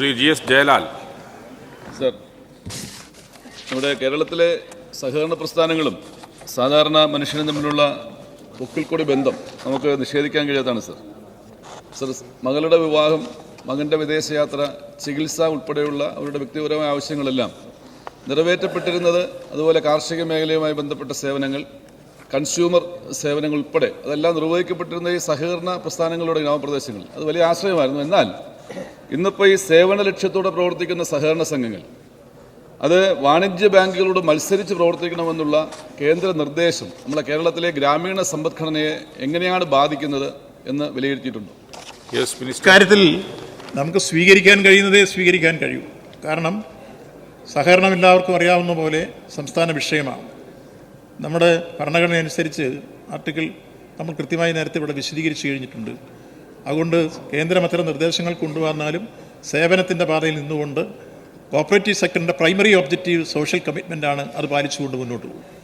Shri G S Jayalal. Sir നമ്മുടെ കേരളത്തിലെ സഹകരണ പ്രസ്ഥാനങ്ങളും സാധാരണ മനുഷ്യനും തമ്മിലുള്ള പൊക്കിൾക്കൊടി ബന്ധം നമുക്ക് നിഷേധിക്കാൻ കഴിയാത്തതാണ് സർ. സർ മകളുടെ വിവാഹം മകന്റെ വിദേശയാത്ര ചികിത്സ ഉൾപ്പെടെയുള്ള അവരുടെ വ്യക്തിപരമായ ആവശ്യങ്ങളെല്ലാം നിറവേറ്റപ്പെട്ടിരുന്നത് അതുപോലെ കാർഷിക മേഖലയുമായി ബന്ധപ്പെട്ട സേവനങ്ങൾ കൺസ്യൂമർ സേവനങ്ങൾ ഉൾപ്പെടെ അതെല്ലാം നിർവഹിക്കപ്പെട്ടിരുന്ന ഈ സഹകരണ പ്രസ്ഥാനങ്ങളുടെ ഗ്രാമപ്രദേശങ്ങളിൽ. അത് വലിയ ആശ്രയമായിരുന്നു. എന്നാൽ ഇന്നിപ്പോൾ ഈ സേവന ലക്ഷ്യത്തോടെ പ്രവർത്തിക്കുന്ന സഹകരണ സംഘങ്ങൾ അത് വാണിജ്യ ബാങ്കുകളോട് മത്സരിച്ച് പ്രവർത്തിക്കണമെന്നുള്ള കേന്ദ്ര നിർദ്ദേശം നമ്മളെ കേരളത്തിലെ ഗ്രാമീണ സമ്പദ്ഘടനയെ എങ്ങനെയാണ് ബാധിക്കുന്നത് എന്ന് വിലയിരുത്തിയിട്ടുണ്ട്. കാര്യത്തിൽ നമുക്ക് സ്വീകരിക്കാൻ കഴിയുന്നതേ സ്വീകരിക്കാൻ കഴിയൂ. കാരണം സഹകരണം എല്ലാവർക്കും അറിയാവുന്ന പോലെ സംസ്ഥാന വിഷയമാണ്. നമ്മുടെ ഭരണഘടന അനുസരിച്ച് ആർട്ടിക്കിൾ നമ്മൾ കൃത്യമായി നേരത്തെ ഇവിടെ വിശദീകരിച്ചു കഴിഞ്ഞിട്ടുണ്ട്. അതുകൊണ്ട് കേന്ദ്രം അത്തരം നിർദ്ദേശങ്ങൾ കൊണ്ടുവന്നാലും സേവനത്തിന്റെ പാതയിൽ നിന്നുകൊണ്ട് കോപ്പറേറ്റീവ് സെക്ടറിന്റെ പ്രൈമറി ഒബ്ജക്റ്റീവ് സോഷ്യൽ കമ്മിറ്റ്മെന്റാണ് അത് പാലിച്ചുകൊണ്ട് മുന്നോട്ട് പോകും.